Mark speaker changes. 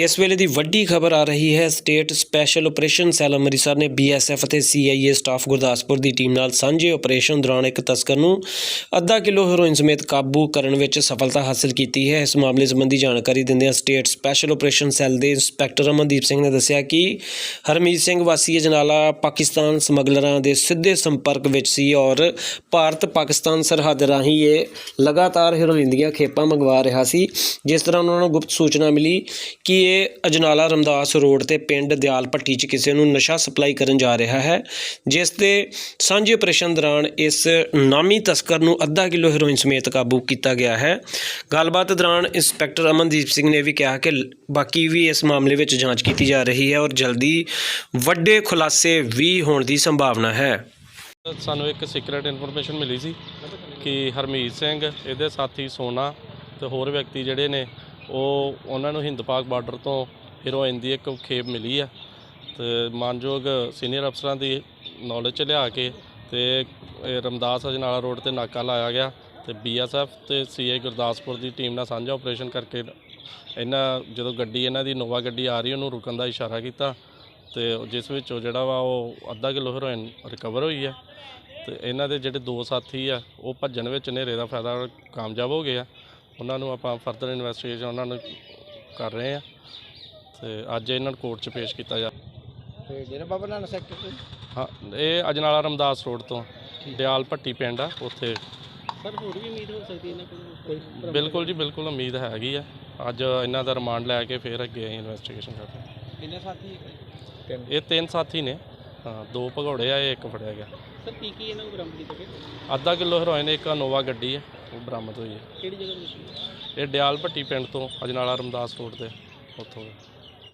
Speaker 1: ਇਸ ਵੇਲੇ ਦੀ ਵੱਡੀ ਖਬਰ ਆ ਰਹੀ ਹੈ, state special operation cell Amritsar ਨੇ ਬੀਐਸਐਫ ਅਤੇ ਸੀਆਈਏ ਸਟਾਫ ਗੁਰਦਾਸਪੁਰ ਦੀ ਟੀਮ ਨਾਲ ਸਾਂਝੇ ਆਪਰੇਸ਼ਨ ਦੌਰਾਨ ਇੱਕ ਤਸਕਰ ਨੂੰ ਅੱਧਾ ਕਿਲੋ ਹੈਰੋਇਨ ਸਮੇਤ ਕਾਬੂ ਕਰਨ ਵਿੱਚ ਸਫਲਤਾ ਹਾਸਲ ਕੀਤੀ ਹੈ। ਇਸ ਮਾਮਲੇ ਸੰਬੰਧੀ ਜਾਣਕਾਰੀ ਦਿੰਦਿਆਂ ਸਟੇਟ ਸਪੈਸ਼ਲ ਆਪਰੇਸ਼ਨ ਸੈੱਲ ਦੇ ਇੰਸਪੈਕਟਰ ਅਮਨਦੀਪ ਸਿੰਘ ਨੇ ਦੱਸਿਆ ਕਿ ਹਰਮੀਤ ਸਿੰਘ ਵਾਸੀ ਅਜਨਾਲਾ ਪਾਕਿਸਤਾਨ ਸਮਗਲਰਾਂ ਦੇ ਸਿੱਧੇ ਸੰਪਰਕ ਵਿੱਚ ਸੀ ਔਰ ਭਾਰਤ ਪਾਕਿਸਤਾਨ ਸਰਹੱਦ ਰਾਹੀਂ ਇਹ ਲਗਾਤਾਰ ਹੈਰੋਇਨ ਦੀਆਂ ਖੇਪਾਂ ਮੰਗਵਾ ਰਿਹਾ ਸੀ। ਜਿਸ ਤਰ੍ਹਾਂ ਉਹਨਾਂ ਨੂੰ ਗੁਪਤ ਸੂਚਨਾ ਮਿਲੀ ਕਿ ਇਹ ਅਜਨਾਲਾ ਰਮਦਾਸ ਰੋਡ ਤੇ ਪਿੰਡ ਦਿਆਲ ਭੱਟੀ 'ਚ ਕਿਸੇ ਨੂੰ ਨਸ਼ਾ ਸਪਲਾਈ ਕਰਨ ਜਾ ਰਿਹਾ ਹੈ, ਜਿਸ ਦੇ ਸਾਂਝੇ ਆਪਰੇਸ਼ਨ ਦੌਰਾਨ ਇਸ ਨਾਮੀ ਤਸਕਰ ਨੂੰ ਅੱਧਾ ਕਿਲੋ ਹੈਰੋਇਨ ਸਮੇਤ ਕਾਬੂ ਕੀਤਾ ਗਿਆ ਹੈ। ਗੱਲਬਾਤ ਦੌਰਾਨ ਇੰਸਪੈਕਟਰ ਅਮਨਦੀਪ ਸਿੰਘ ਨੇ ਵੀ ਕਿਹਾ ਕਿ ਬਾਕੀ ਵੀ ਇਸ ਮਾਮਲੇ ਵਿੱਚ ਜਾਂਚ ਕੀਤੀ ਜਾ ਰਹੀ ਹੈ ਔਰ ਜਲਦੀ ਵੱਡੇ ਖੁਲਾਸੇ ਵੀ ਹੋਣ ਦੀ ਸੰਭਾਵਨਾ ਹੈ।
Speaker 2: ਸਾਨੂੰ ਇੱਕ ਸੀਕ੍ਰੀਟ ਇਨਫੋਰਮੇਸ਼ਨ ਮਿਲੀ ਸੀ ਕਿ ਹਰਮੀਤ ਸਿੰਘ, ਇਹਦੇ ਸਾਥੀ ਸੋਨਾ ਤੇ ਹੋਰ ਵਿਅਕਤੀ ਜਿਹੜੇ ਨੇ ਉਹ ਉਹਨਾਂ ਨੂੰ ਹਿੰਦ ਪਾਕ ਬਾਰਡਰ ਤੋਂ ਹੀਰੋਇਨ ਦੀ ਇੱਕ ਖੇਪ ਮਿਲੀ ਆ ਤੇ ਮਾਨਯੋਗ ਸੀਨੀਅਰ ਅਫਸਰਾਂ ਦੀ ਨੌਲੇਜ ਚ ਲਿਆ ਕੇ ਤੇ ਰਮਦਾਸ ਅਜਨਾਲਾ ਰੋਡ ਤੇ ਨਾਕਾ ਲਾਇਆ ਗਿਆ ਤੇ ਬੀਐਸਐਫ ਤੇ ਸੀਆਈ ਗੁਰਦਾਸਪੁਰ ਦੀ ਟੀਮ ਨਾਲ ਸਾਂਝਾ ਆਪਰੇਸ਼ਨ ਕਰਕੇ ਇਹਨਾਂ ਜਦੋਂ ਗੱਡੀ ਇਹਨਾਂ ਦੀ ਨੋਵਾ ਗੱਡੀ ਆ ਰਹੀ, ਉਹਨੂੰ ਰੁਕਣ ਦਾ ਇਸ਼ਾਰਾ ਕੀਤਾ ਤੇ ਜਿਸ ਵਿੱਚ ਉਹ ਜਿਹੜਾ ਵਾ ਉਹ ਅੱਧਾ ਕਿਲੋ ਹੈਰੋਇਨ ਰਿਕਵਰ ਹੋਈ ਹੈ ਤੇ ਇਹਨਾਂ ਦੇ ਜਿਹੜੇ ਦੋ ਸਾਥੀ ਆ, ਉਹ ਭੱਜਣ ਵਿੱਚ ਹਨੇਰੇ ਦਾ ਫਾਇਦਾ ਕਾਮਯਾਬ ਹੋ ਗਏ ਆ। ਉਹਨਾਂ ਨੂੰ ਆਪਾਂ ਫਰਦਰ ਇਨਵੈਸਟੀਗੇਸ਼ਨ ਉਹਨਾਂ ਨੂੰ ਕਰ ਰਹੇ ਆ ਤੇ ਅੱਜ ਇਹਨਾਂ ਨੂੰ ਕੋਰਟ 'ਚ ਪੇਸ਼ ਕੀਤਾ ਜਾ
Speaker 3: ਤੇ ਡੇਰਾ ਬਾਬਾ ਨਾਨਕ ਸੈਕਟਰ ਤੋਂ
Speaker 2: ਹਾਂ ਇਹ ਅਜਨਾਲਾ ਰਮਦਾਸ ਰੋਡ ਤੋਂ ਦਿਆਲ ਭੱਟੀ ਪਿੰਡ ਆ ਉੱਥੇ।
Speaker 3: ਸਰ ਹੋਰ ਵੀ ਉਮੀਦ ਹੋ ਸਕਦੀ ਇਹਨਾਂ ਕੋਲ?
Speaker 2: ਬਿਲਕੁਲ ਜੀ ਬਿਲਕੁਲ ਉਮੀਦ ਹੈਗੀ ਆ। ਅੱਜ ਇਹਨਾਂ ਦਾ ਰਿਮਾਂਡ ਲੈ ਕੇ ਫਿਰ ਅੱਗੇ ਇਨਵੈਸਟੀਗੇਸ਼ਨ ਕਰਦੇ।
Speaker 3: ਕਿੰਨੇ ਸਾਥੀ
Speaker 2: ਇਹ ਤਿੰਨ ਸਾਥੀ ਨੇ। ਹਾਂ ਦੋ ਭਗੌੜੇ ਆ ਇਹ ਇੱਕ ਫੜਿਆ ਗਿਆ।
Speaker 3: ਸਰ ਕੀ ਕੀ ਇਹਨਾਂ ਨੂੰ ਬਰਾਮਦ ਕੀਤਾ ਗਿਆ
Speaker 2: ਅੱਧਾ ਕਿਲੋ ਹੈਰੋਇਨ ਇੱਕ ਨੋਵਾ ਗੱਡੀ ਹੈ ਉਹ ਬਰਾਮਦ ਹੋਈ ਹੈ।
Speaker 3: ਕਿਹੜੀ ਜਗ੍ਹਾ ਤੋਂ
Speaker 2: ਇਹ ਡਿਆਲ ਭੱਟੀ ਪਿੰਡ ਤੋਂ ਅਜਨਾਲਾ ਰਮਦਾਸ ਰੋਡ ਤੇ ਉੱਥੋਂ।